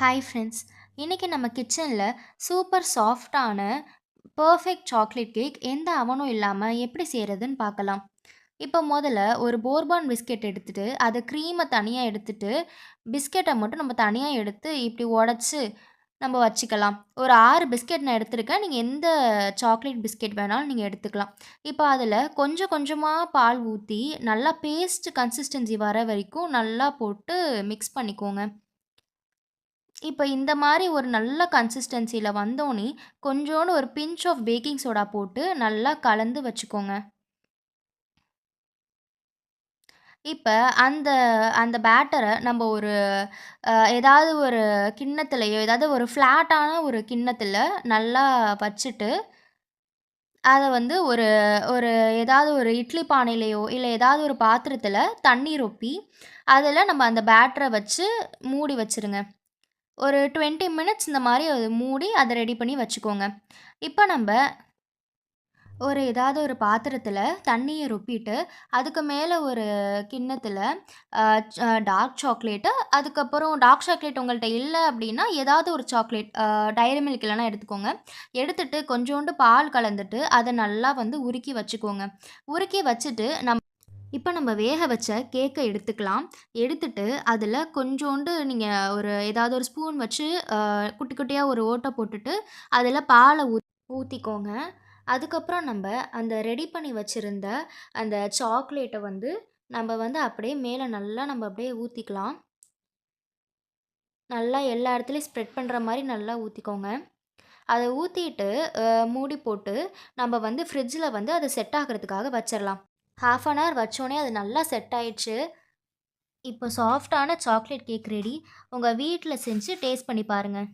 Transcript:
Hi friends இன்றைக்கி நம்ம கிச்சனில் சூப்பர் சாஃப்டான பர்ஃபெக்ட் சாக்லேட் கேக் எந்த அவனும் இல்லாமல் எப்படி செய்கிறதுன்னு பார்க்கலாம். இப்போ முதல்ல ஒரு போர்பான் பிஸ்கெட் எடுத்துகிட்டு அதை க்ரீமை தனியாக எடுத்துகிட்டு பிஸ்கெட்டை மட்டும் நம்ம தனியாக எடுத்து இப்படி உடச்சி நம்ம வச்சுக்கலாம். ஒரு ஆறு பிஸ்கெட் நான் எடுத்திருக்கேன். நீங்கள் எந்த சாக்லேட் பிஸ்கெட் வேணாலும் நீங்கள் எடுத்துக்கலாம். இப்போ அதில் கொஞ்சம் கொஞ்சமாக பால் ஊற்றி நல்லா பேஸ்ட் கன்சிஸ்டன்சி வர வரைக்கும் நல்லா போட்டு மிக்ஸ் பண்ணிக்கோங்க. இப்போ இந்த மாதிரி ஒரு நல்ல கன்சிஸ்டன்சியில் வந்தோடனே கொஞ்சோண்டு ஒரு பிஞ்ச் ஆஃப் பேக்கிங் சோடா போட்டு நல்லா கலந்து வச்சுக்கோங்க. இப்போ அந்த அந்த பேட்டரை நம்ம ஒரு ஏதாவது ஒரு கிண்ணத்துலையோ ஏதாவது ஒரு ஃப்ளாட்டான ஒரு கிண்ணத்தில் நல்லா வச்சுட்டு அதை வந்து ஒரு ஒரு ஏதாவது ஒரு இட்லி பானையிலையோ இல்லை ஏதாவது ஒரு பாத்திரத்தில் தண்ணி ரொப்பி அதில் நம்ம அந்த பேட்டரை வச்சு மூடி வச்சுருங்க. ஒரு டுவெண்ட்டி மினிட்ஸ் இந்த மாதிரி அது மூடி அதை ரெடி பண்ணி வச்சுக்கோங்க. இப்போ நம்ம ஒரு ஏதாவது ஒரு பாத்திரத்தில் தண்ணியை ரொப்பிட்டு அதுக்கு மேலே ஒரு கிண்ணத்தில் டார்க் சாக்லேட்டு அதுக்கப்புறம் டார்க் சாக்லேட் உங்கள்கிட்ட இல்லை அப்படின்னா ஏதாவது ஒரு சாக்லேட் டைரி மில்க் இல்லைனா எடுத்துக்கோங்க. எடுத்துட்டு கொஞ்சோண்டு பால் கலந்துட்டு அதை நல்லா வந்து உருக்கி வச்சுக்கோங்க. உருக்கி வச்சுட்டு நம்ம இப்போ நம்ம வேக வச்ச கேக்கை எடுத்துக்கலாம். எடுத்துட்டு அதில் கொஞ்சோண்டு நீங்கள் ஒரு ஏதாவது ஒரு ஸ்பூன் வச்சு குட்டி குட்டியாக ஒரு ஓட்டை போட்டுட்டு அதில் பாலை ஊ ஊற்றிக்கோங்க அதுக்கப்புறம் நம்ம அந்த ரெடி பண்ணி வச்சுருந்த அந்த சாக்லேட்டை வந்து நம்ம வந்து அப்படியே மேலே நல்லா நம்ம அப்படியே ஊற்றிக்கலாம் நல்லா எல்லா இடத்துலையும் ஸ்ப்ரெட் பண்ணுற மாதிரி நல்லா ஊற்றிக்கோங்க அதை ஊற்றிட்டு மூடி போட்டு நம்ம வந்து ஃப்ரிட்ஜில் வந்து அதை செட் ஆகிறதுக்காக வச்சிடலாம் ஹாஃப் அன் ஹவர் வச்சோடனே அது நல்லா செட் ஆயிடுச்சு. இப்போ சாஃப்டான சாக்லேட் கேக் ரெடி உங்கள் வீட்டில் செஞ்சு டேஸ்ட் பண்ணி பாருங்கள்